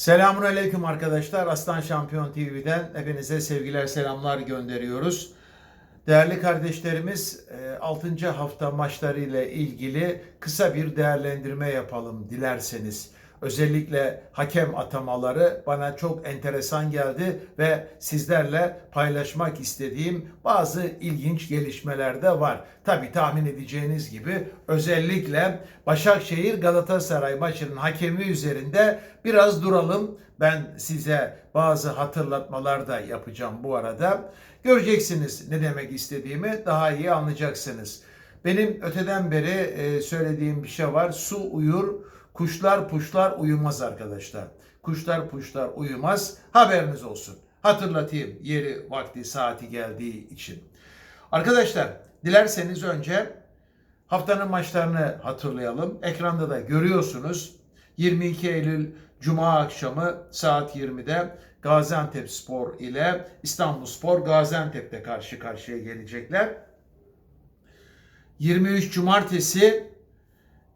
Selamun Aleyküm arkadaşlar. Aslan Şampiyon TV'den hepinize sevgiler, selamlar gönderiyoruz. Değerli kardeşlerimiz 6. hafta maçları ile ilgili kısa bir değerlendirme yapalım dilerseniz. Özellikle hakem atamaları bana çok enteresan geldi ve sizlerle paylaşmak istediğim bazı ilginç gelişmeler de var. Tabi tahmin edeceğiniz gibi özellikle Başakşehir Galatasaray maçının hakemi üzerinde biraz duralım. Ben size bazı hatırlatmalar da yapacağım bu arada. Göreceksiniz ne demek istediğimi daha iyi anlayacaksınız. Benim öteden beri e, söylediğim bir şey var. Su uyur, kuşlar puşlar uyumaz arkadaşlar. Kuşlar puşlar uyumaz. Haberiniz olsun. Hatırlatayım yeri, vakti, saati geldiği için. Arkadaşlar dilerseniz önce haftanın maçlarını hatırlayalım. Ekranda da görüyorsunuz. 22 Eylül Cuma akşamı saat 20'de Gaziantep Spor ile İstanbul Spor Gaziantep'te karşı karşıya gelecekler. 23 Cumartesi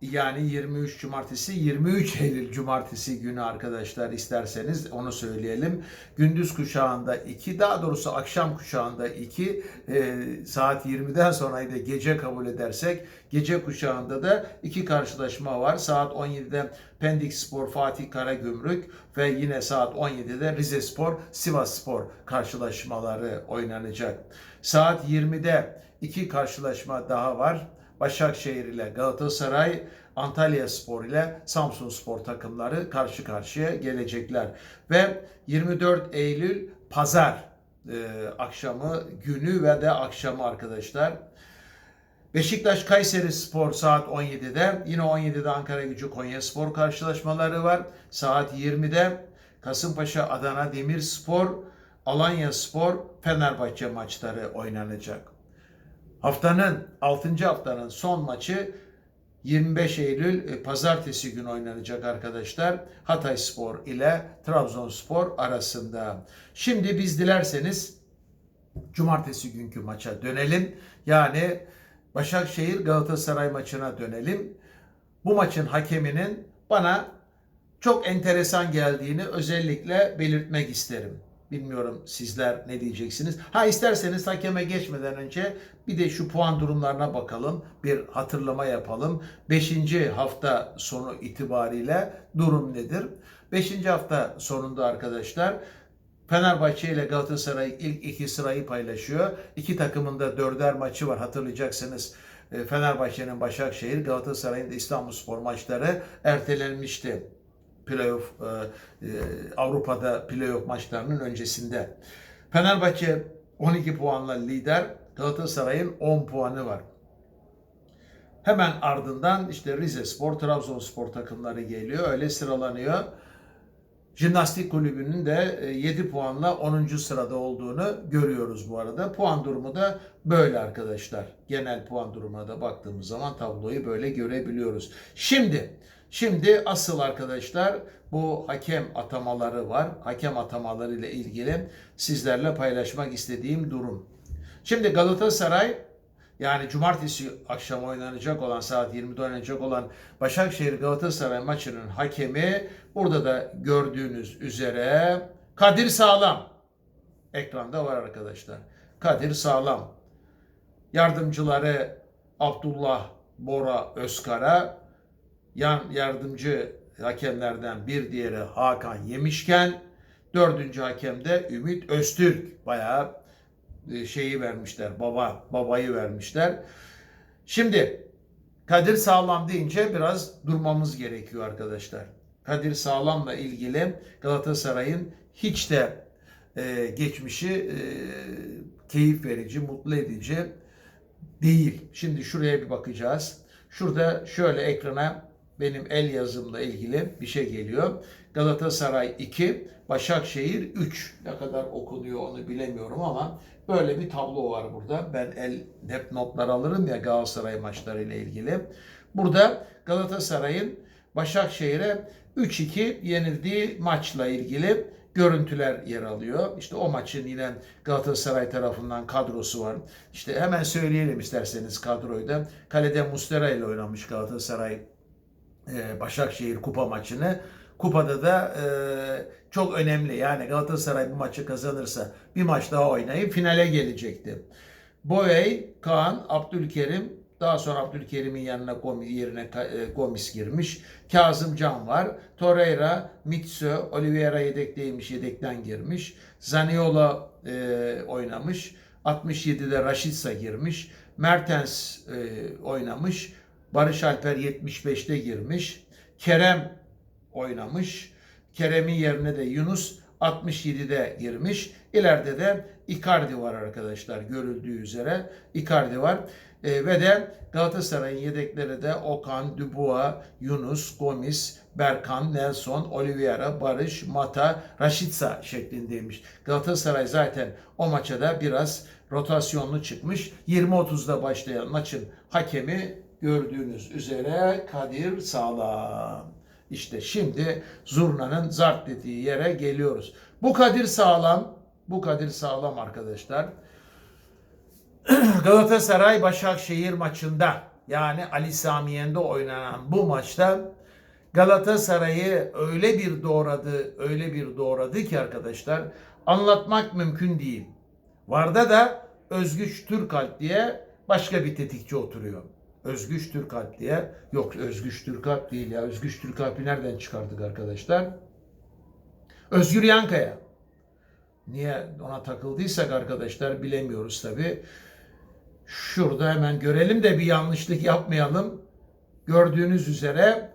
yani 23 Cumartesi 23 Eylül Cumartesi günü arkadaşlar isterseniz onu söyleyelim. Gündüz kuşağında 2 daha doğrusu akşam kuşağında 2 e, saat 20'den sonra da gece kabul edersek gece kuşağında da iki karşılaşma var. Saat 17'de Pendik Spor Fatih Karagümrük ve yine saat 17'de Rize Spor Sivas Spor karşılaşmaları oynanacak. Saat 20'de iki karşılaşma daha var. Başakşehir ile Galatasaray, Antalya Spor ile Samsun Spor takımları karşı karşıya gelecekler. Ve 24 Eylül Pazar e, akşamı günü ve de akşamı arkadaşlar. Beşiktaş Kayseri Spor saat 17'de. Yine 17'de Ankara Gücü Konya Spor karşılaşmaları var. Saat 20'de Kasımpaşa Adana Demirspor, Alanya Spor, Fenerbahçe maçları oynanacak. Haftanın 6. haftanın son maçı 25 Eylül e, pazartesi günü oynanacak arkadaşlar. Hatay Spor ile Trabzonspor arasında. Şimdi biz dilerseniz cumartesi günkü maça dönelim. Yani Başakşehir Galatasaray maçına dönelim. Bu maçın hakeminin bana çok enteresan geldiğini özellikle belirtmek isterim. Bilmiyorum sizler ne diyeceksiniz. Ha isterseniz hakeme geçmeden önce bir de şu puan durumlarına bakalım. Bir hatırlama yapalım. 5. hafta sonu itibariyle durum nedir? 5. hafta sonunda arkadaşlar Fenerbahçe ile Galatasaray ilk iki sırayı paylaşıyor. İki takımın da dörder maçı var hatırlayacaksınız. E, Fenerbahçe'nin Başakşehir, Galatasaray'ın da İstanbulspor maçları ertelenmişti playoff e, e, Avrupa'da playoff maçlarının öncesinde. Fenerbahçe 12 puanla lider, Galatasaray'ın 10 puanı var. Hemen ardından işte Rize Spor, Trabzonspor takımları geliyor. Öyle sıralanıyor. Jimnastik Kulübü'nün de 7 puanla 10. sırada olduğunu görüyoruz bu arada. Puan durumu da böyle arkadaşlar. Genel puan durumuna da baktığımız zaman tabloyu böyle görebiliyoruz. Şimdi Şimdi asıl arkadaşlar bu hakem atamaları var. Hakem atamaları ile ilgili sizlerle paylaşmak istediğim durum. Şimdi Galatasaray yani cumartesi akşam oynanacak olan saat 20'de oynanacak olan Başakşehir Galatasaray maçının hakemi burada da gördüğünüz üzere Kadir Sağlam. Ekranda var arkadaşlar. Kadir Sağlam. Yardımcıları Abdullah Bora Özkara, yan yardımcı hakemlerden bir diğeri Hakan Yemişken, dördüncü hakem de Ümit Öztürk. Bayağı e, şeyi vermişler, baba babayı vermişler. Şimdi Kadir Sağlam deyince biraz durmamız gerekiyor arkadaşlar. Kadir Sağlam'la ilgili Galatasaray'ın hiç de e, geçmişi e, keyif verici, mutlu edici değil. Şimdi şuraya bir bakacağız. Şurada şöyle ekrana benim el yazımla ilgili bir şey geliyor. Galatasaray 2, Başakşehir 3. Ne kadar okunuyor onu bilemiyorum ama böyle bir tablo var burada. Ben el hep notlar alırım ya Galatasaray maçları ile ilgili. Burada Galatasaray'ın Başakşehir'e 3-2 yenildiği maçla ilgili görüntüler yer alıyor. İşte o maçın yine Galatasaray tarafından kadrosu var. İşte hemen söyleyelim isterseniz kadroyu da. Kalede Mustera ile oynamış Galatasaray Başakşehir kupa maçını. kupada da e, çok önemli. Yani Galatasaray bu maçı kazanırsa bir maç daha oynayıp finale gelecekti. Boey, Kaan, Abdülkerim, daha sonra Abdülkerim'in yanına Gomis, yerine e, Gomis girmiş. Kazım Can var. Torreira, Mitsu, Oliveira yedekteymiş, yedekten girmiş. Zaniola e, oynamış. 67'de Raşitsa girmiş. Mertens e, oynamış. Barış Alper 75'te girmiş. Kerem oynamış. Kerem'in yerine de Yunus 67'de girmiş. İleride de Icardi var arkadaşlar görüldüğü üzere. Icardi var. E, ve de Galatasaray'ın yedekleri de Okan, Dubois, Yunus, Gomis, Berkan, Nelson, Oliveira, Barış, Mata, Raşitsa şeklindeymiş. Galatasaray zaten o maça da biraz rotasyonlu çıkmış. 20.30'da başlayan maçın hakemi gördüğünüz üzere Kadir Sağlam. İşte şimdi zurnanın zart dediği yere geliyoruz. Bu Kadir Sağlam, bu Kadir Sağlam arkadaşlar. Galatasaray Başakşehir maçında yani Ali Samiyen'de oynanan bu maçta Galatasaray'ı öyle bir doğradı, öyle bir doğradı ki arkadaşlar anlatmak mümkün değil. Varda da Özgüç Türkalp diye başka bir tetikçi oturuyor. Özgüç Türkalp diye. Yok Özgüç Türkalp değil ya. Özgüç Türkalp'i nereden çıkardık arkadaşlar? Özgür Yankaya. Niye ona takıldıysak arkadaşlar bilemiyoruz tabi. Şurada hemen görelim de bir yanlışlık yapmayalım. Gördüğünüz üzere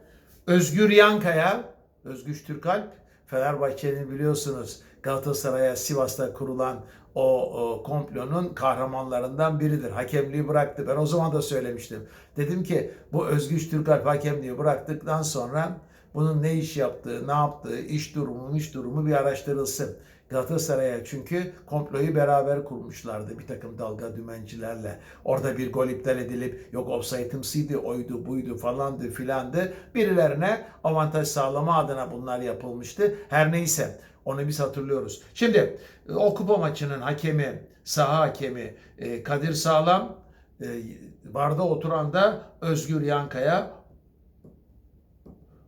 Özgür Yankaya, Özgüç Türkalp, Fenerbahçe'nin biliyorsunuz Galatasaray'a Sivas'ta kurulan o, komplonun kahramanlarından biridir. Hakemliği bıraktı. Ben o zaman da söylemiştim. Dedim ki bu Özgüç Türkalp hakemliği bıraktıktan sonra bunun ne iş yaptığı, ne yaptığı, iş durumu, iş durumu bir araştırılsın. Galatasaray'a çünkü komployu beraber kurmuşlardı bir takım dalga dümencilerle. Orada bir gol iptal edilip yok offside'ımsıydı, oydu, buydu falandı filandı. Birilerine avantaj sağlama adına bunlar yapılmıştı. Her neyse onu biz hatırlıyoruz. Şimdi o kupa maçının hakemi, saha hakemi e, Kadir Sağlam, e, barda oturan da Özgür Yankaya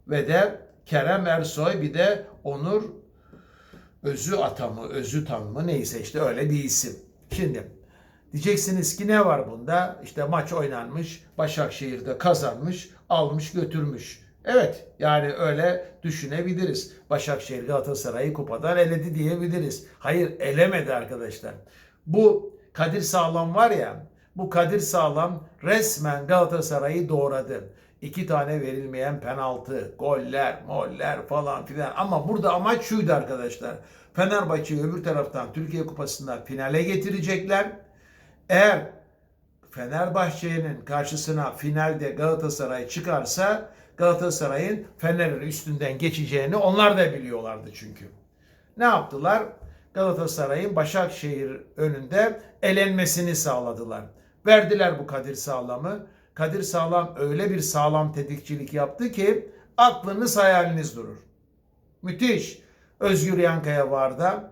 ve de Kerem Ersoy bir de Onur Özü Atamı, Özü Tan mı neyse işte öyle bir isim. Şimdi diyeceksiniz ki ne var bunda? İşte maç oynanmış, Başakşehir'de kazanmış, almış götürmüş. Evet yani öyle düşünebiliriz. Başakşehir Galatasaray'ı kupadan eledi diyebiliriz. Hayır elemedi arkadaşlar. Bu Kadir Sağlam var ya bu Kadir Sağlam resmen Galatasaray'ı doğradı. İki tane verilmeyen penaltı, goller, moller falan filan. Ama burada amaç şuydu arkadaşlar. Fenerbahçe'yi öbür taraftan Türkiye Kupası'nda finale getirecekler. Eğer Fenerbahçe'nin karşısına finalde Galatasaray çıkarsa Galatasaray'ın Fener'in üstünden geçeceğini onlar da biliyorlardı çünkü. Ne yaptılar? Galatasaray'ın Başakşehir önünde elenmesini sağladılar. Verdiler bu Kadir Sağlam'ı. Kadir Sağlam öyle bir sağlam tetikçilik yaptı ki aklınız hayaliniz durur. Müthiş. Özgür Yankaya var da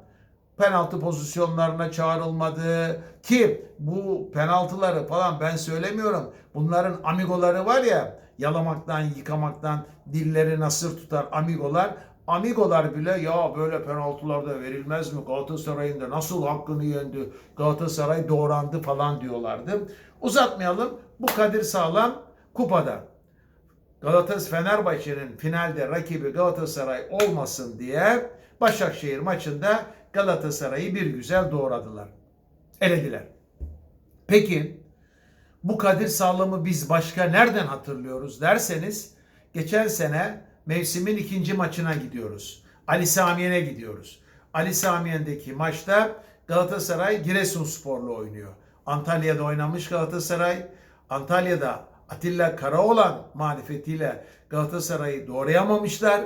penaltı pozisyonlarına çağrılmadı ki bu penaltıları falan ben söylemiyorum. Bunların amigoları var ya yalamaktan, yıkamaktan dilleri nasır tutar amigolar. Amigolar bile ya böyle penaltılarda verilmez mi? Galatasaray'ın da nasıl hakkını yendi? Galatasaray doğrandı falan diyorlardı. Uzatmayalım. Bu Kadir Sağlam kupada. Galatasaray Fenerbahçe'nin finalde rakibi Galatasaray olmasın diye Başakşehir maçında Galatasaray'ı bir güzel doğradılar. Elediler. Peki bu Kadir Sağlam'ı biz başka nereden hatırlıyoruz derseniz geçen sene mevsimin ikinci maçına gidiyoruz. Ali Samiyen'e gidiyoruz. Ali Samiyen'deki maçta Galatasaray Giresunspor'la oynuyor. Antalya'da oynamış Galatasaray. Antalya'da Atilla Karaoğlan marifetiyle Galatasaray'ı doğrayamamışlar.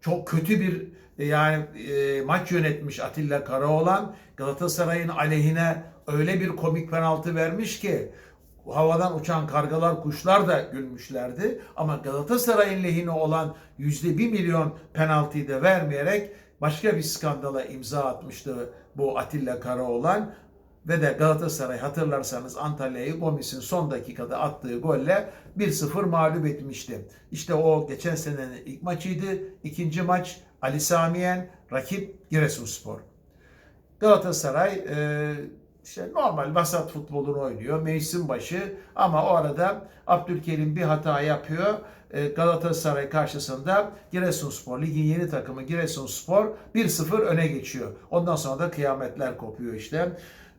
Çok kötü bir yani e, maç yönetmiş Atilla Karaoğlan. Galatasaray'ın aleyhine öyle bir komik penaltı vermiş ki havadan uçan kargalar, kuşlar da gülmüşlerdi. Ama Galatasaray'ın lehine olan yüzde bir milyon penaltıyı da vermeyerek başka bir skandala imza atmıştı bu Atilla Karaoğlan. Ve de Galatasaray hatırlarsanız Antalya'yı Gomis'in son dakikada attığı golle 1-0 mağlup etmişti. İşte o geçen senenin ilk maçıydı. İkinci maç Ali Samiyen, rakip Giresunspor. Galatasaray e, işte normal vasat futbolunu oynuyor. Mevsim başı ama o arada Abdülkerim bir hata yapıyor. E, Galatasaray karşısında Giresunspor, ligin yeni takımı Giresunspor 1-0 öne geçiyor. Ondan sonra da kıyametler kopuyor işte.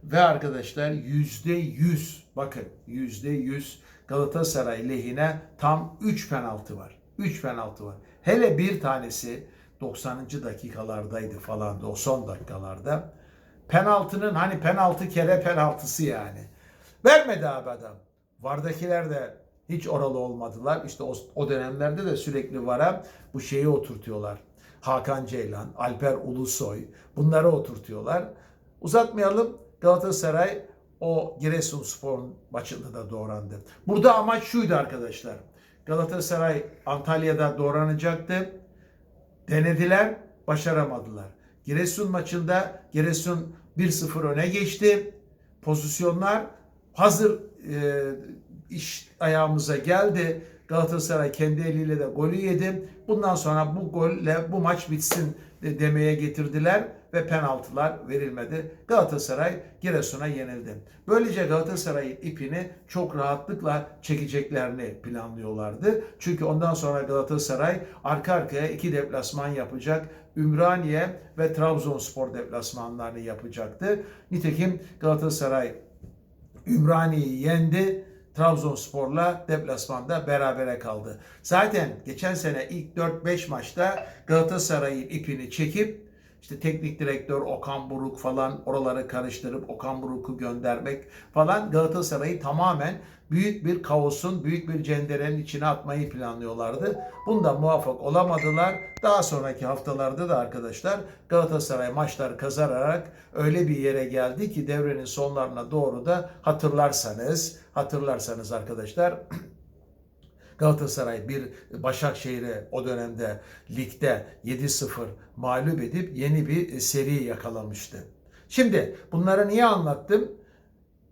Ve arkadaşlar %100 bakın %100 Galatasaray lehine tam 3 penaltı var. 3 penaltı var. Hele bir tanesi 90. dakikalardaydı falan da o son dakikalarda. Penaltının hani penaltı kere penaltısı yani. Vermedi abi adam. Vardakiler de hiç oralı olmadılar. İşte o, o dönemlerde de sürekli vara bu şeyi oturtuyorlar. Hakan Ceylan, Alper Ulusoy bunları oturtuyorlar. Uzatmayalım. Galatasaray o Giresunspor maçında da doğrandı. Burada amaç şuydu arkadaşlar. Galatasaray Antalya'da doğranacaktı. Denediler, başaramadılar. Giresun maçında Giresun 1-0 öne geçti. Pozisyonlar hazır e, iş ayağımıza geldi. Galatasaray kendi eliyle de golü yedi. Bundan sonra bu golle bu maç bitsin de demeye getirdiler ve penaltılar verilmedi. Galatasaray Giresun'a yenildi. Böylece Galatasaray'ın ipini çok rahatlıkla çekeceklerini planlıyorlardı. Çünkü ondan sonra Galatasaray arka arkaya iki deplasman yapacak. Ümraniye ve Trabzonspor deplasmanlarını yapacaktı. Nitekim Galatasaray Ümraniye'yi yendi. Trabzonspor'la deplasmanda berabere kaldı. Zaten geçen sene ilk 4-5 maçta Galatasaray'ın ipini çekip işte teknik direktör Okan Buruk falan oraları karıştırıp Okan Buruk'u göndermek falan Galatasaray'ı tamamen büyük bir kaosun, büyük bir cenderenin içine atmayı planlıyorlardı. Bunda muvaffak olamadılar. Daha sonraki haftalarda da arkadaşlar Galatasaray maçları kazanarak öyle bir yere geldi ki devrenin sonlarına doğru da hatırlarsanız, hatırlarsanız arkadaşlar Galatasaray bir Başakşehir'e o dönemde ligde 7-0 mağlup edip yeni bir seri yakalamıştı. Şimdi bunları niye anlattım?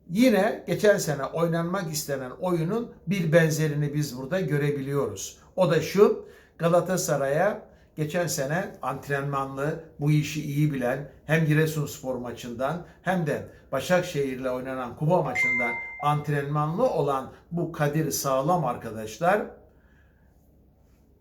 Yine geçen sene oynanmak istenen oyunun bir benzerini biz burada görebiliyoruz. O da şu Galatasaray'a geçen sene antrenmanlı, bu işi iyi bilen hem Giresunspor maçından hem de Başakşehir'le oynanan Kuba maçından antrenmanlı olan bu Kadir Sağlam arkadaşlar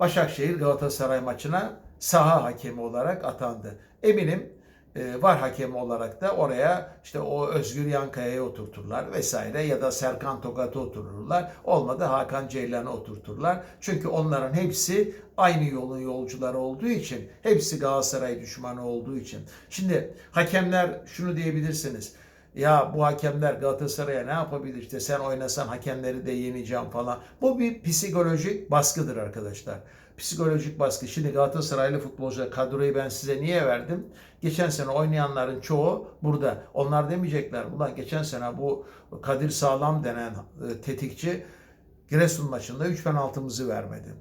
Başakşehir Galatasaray maçına saha hakemi olarak atandı. Eminim e, var hakemi olarak da oraya işte o Özgür Yankaya'ya oturturlar vesaire ya da Serkan Tokat'ı otururlar. Olmadı Hakan Ceylan'ı oturturlar. Çünkü onların hepsi aynı yolun yolcuları olduğu için, hepsi Galatasaray düşmanı olduğu için. Şimdi hakemler şunu diyebilirsiniz. Ya bu hakemler Galatasaray'a ne yapabilir? İşte sen oynasan hakemleri de yeneceğim falan. Bu bir psikolojik baskıdır arkadaşlar. Psikolojik baskı. Şimdi Galatasaraylı futbolcular kadroyu ben size niye verdim? Geçen sene oynayanların çoğu burada. Onlar demeyecekler. Ulan geçen sene bu Kadir Sağlam denen e, tetikçi Giresun maçında 3 penaltımızı vermedi.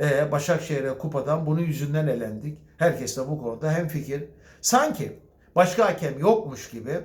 E, Başakşehir'e kupadan bunun yüzünden elendik. Herkes de bu konuda hemfikir. Sanki başka hakem yokmuş gibi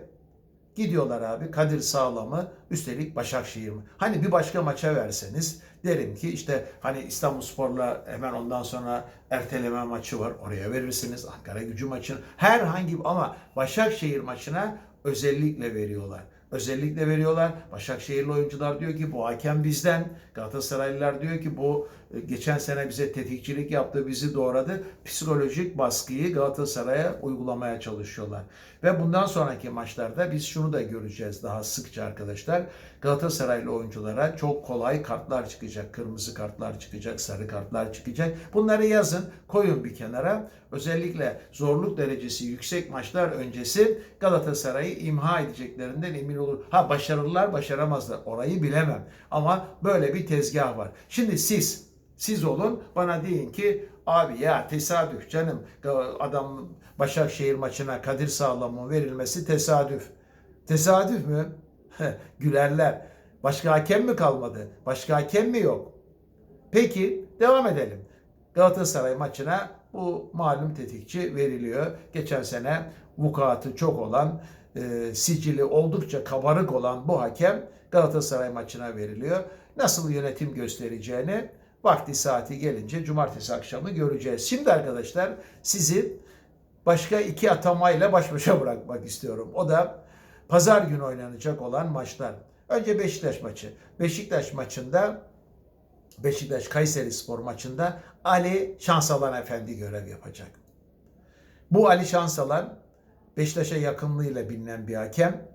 Gidiyorlar abi Kadir Sağlam'ı üstelik Başakşehir mi? Hani bir başka maça verseniz derim ki işte hani İstanbulspor'la hemen ondan sonra erteleme maçı var. Oraya verirsiniz. Ankara gücü maçını herhangi ama Başakşehir maçına özellikle veriyorlar. Özellikle veriyorlar. Başakşehirli oyuncular diyor ki bu hakem bizden. Galatasaraylılar diyor ki bu geçen sene bize tetikçilik yaptı, bizi doğradı. Psikolojik baskıyı Galatasaray'a uygulamaya çalışıyorlar. Ve bundan sonraki maçlarda biz şunu da göreceğiz daha sıkça arkadaşlar. Galatasaraylı oyunculara çok kolay kartlar çıkacak. Kırmızı kartlar çıkacak, sarı kartlar çıkacak. Bunları yazın, koyun bir kenara. Özellikle zorluk derecesi yüksek maçlar öncesi Galatasaray'ı imha edeceklerinden emin olur. Ha başarırlar, başaramazlar. Orayı bilemem. Ama böyle bir tezgah var. Şimdi siz siz olun bana deyin ki abi ya tesadüf canım adam Başakşehir maçına Kadir Sağlam'ın verilmesi tesadüf. Tesadüf mü? Gülerler. Başka hakem mi kalmadı? Başka hakem mi yok? Peki devam edelim. Galatasaray maçına bu malum tetikçi veriliyor. Geçen sene vukuatı çok olan e, sicili oldukça kabarık olan bu hakem Galatasaray maçına veriliyor. Nasıl yönetim göstereceğini vakti saati gelince cumartesi akşamı göreceğiz. Şimdi arkadaşlar sizi başka iki atamayla baş başa bırakmak istiyorum. O da pazar günü oynanacak olan maçlar. Önce Beşiktaş maçı. Beşiktaş maçında Beşiktaş Kayseri Spor maçında Ali Şansalan Efendi görev yapacak. Bu Ali Şansalan Beşiktaş'a yakınlığıyla bilinen bir hakem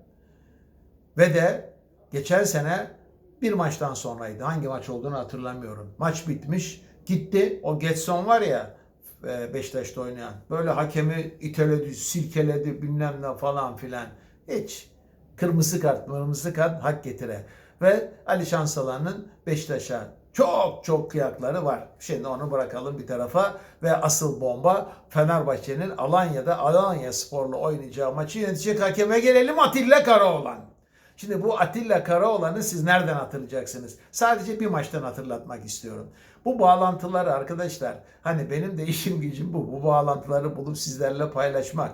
ve de geçen sene bir maçtan sonraydı. Hangi maç olduğunu hatırlamıyorum. Maç bitmiş. Gitti. O Getson var ya e, Beşiktaş'ta oynayan. Böyle hakemi iteledi, silkeledi bilmem ne falan filan. Hiç. Kırmızı kart, kırmızı kart hak getire. Ve Ali Şansalan'ın Beşiktaş'a çok çok kıyakları var. Şimdi onu bırakalım bir tarafa ve asıl bomba Fenerbahçe'nin Alanya'da Alanya Spor'la oynayacağı maçı yönetecek hakeme gelelim Atilla Karaoğlan. Şimdi bu Atilla Karaoğlan'ı siz nereden hatırlayacaksınız? Sadece bir maçtan hatırlatmak istiyorum. Bu bağlantıları arkadaşlar hani benim de işim gücüm bu. Bu bağlantıları bulup sizlerle paylaşmak.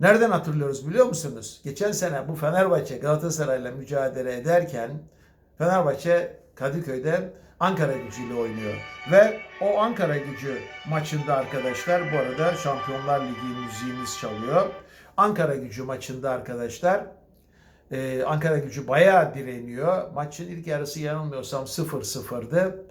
Nereden hatırlıyoruz biliyor musunuz? Geçen sene bu Fenerbahçe Galatasaray'la mücadele ederken Fenerbahçe Kadıköy'de Ankara gücüyle oynuyor. Ve o Ankara gücü maçında arkadaşlar bu arada Şampiyonlar Ligi müziğimiz çalıyor. Ankara gücü maçında arkadaşlar ee, Ankara gücü bayağı direniyor. Maçın ilk yarısı yanılmıyorsam 0-0'dı.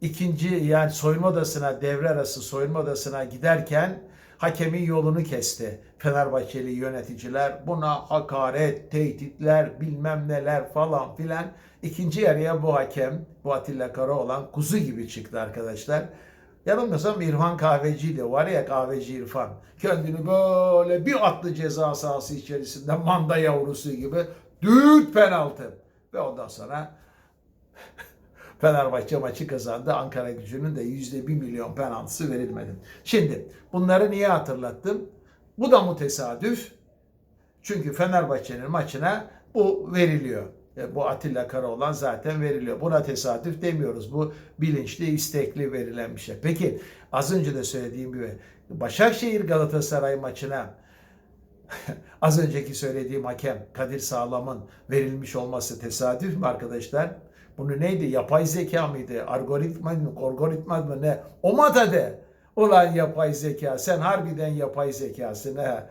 İkinci yani soyunma odasına devre arası soyunma odasına giderken hakemin yolunu kesti. Fenerbahçeli yöneticiler buna hakaret, tehditler, bilmem neler falan filan. İkinci yarıya bu hakem, bu Atilla Karaoğlan kuzu gibi çıktı arkadaşlar. Yanılmıyorsam İrfan Kahveci'ydi. Var ya Kahveci İrfan. Kendini böyle bir atlı ceza sahası içerisinde manda yavrusu gibi düğüt penaltı. Ve ondan sonra Fenerbahçe maçı kazandı. Ankara gücünün de yüzde bir milyon penaltısı verilmedi. Şimdi bunları niye hatırlattım? Bu da mı tesadüf? Çünkü Fenerbahçe'nin maçına bu veriliyor. E, Bu Atilla Karaoğlan zaten veriliyor. Buna tesadüf demiyoruz. Bu bilinçli, istekli verilen bir şey. Peki az önce de söylediğim gibi Başakşehir Galatasaray maçına az önceki söylediğim hakem Kadir Sağlam'ın verilmiş olması tesadüf mü arkadaşlar? Bunu neydi? Yapay zeka mıydı? Algoritma mı? Algoritma mı ne? O matade. Ulan yapay zeka. Sen harbiden yapay zekasın ha.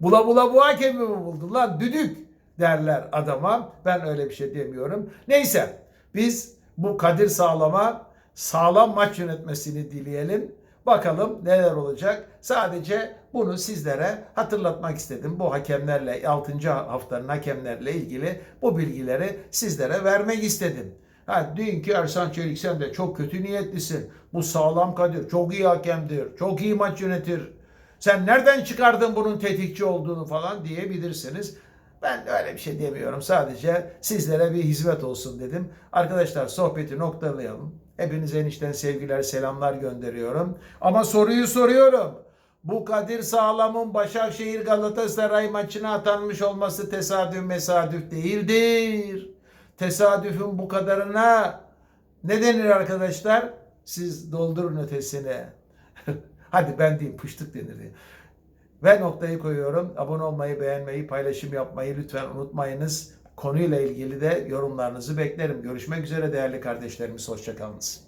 Bula bula bu hakemi mi buldun lan? Düdük derler adama. Ben öyle bir şey demiyorum. Neyse biz bu Kadir Sağlam'a sağlam maç yönetmesini dileyelim. Bakalım neler olacak. Sadece bunu sizlere hatırlatmak istedim. Bu hakemlerle 6. haftanın hakemlerle ilgili bu bilgileri sizlere vermek istedim. Ha, deyin ki Ersan Çelik sen de çok kötü niyetlisin. Bu sağlam Kadir çok iyi hakemdir. Çok iyi maç yönetir. Sen nereden çıkardın bunun tetikçi olduğunu falan diyebilirsiniz. Ben öyle bir şey demiyorum. Sadece sizlere bir hizmet olsun dedim. Arkadaşlar sohbeti noktalayalım. Hepinize enişten sevgiler, selamlar gönderiyorum. Ama soruyu soruyorum. Bu Kadir Sağlam'ın Başakşehir Galatasaray maçına atanmış olması tesadüf mesadüf değildir. Tesadüfün bu kadarına ne denir arkadaşlar? Siz doldurun ötesine. Hadi ben diyeyim pıştık denir. Ve noktayı koyuyorum. Abone olmayı, beğenmeyi, paylaşım yapmayı lütfen unutmayınız. Konuyla ilgili de yorumlarınızı beklerim. Görüşmek üzere değerli kardeşlerimiz. Hoşçakalınız.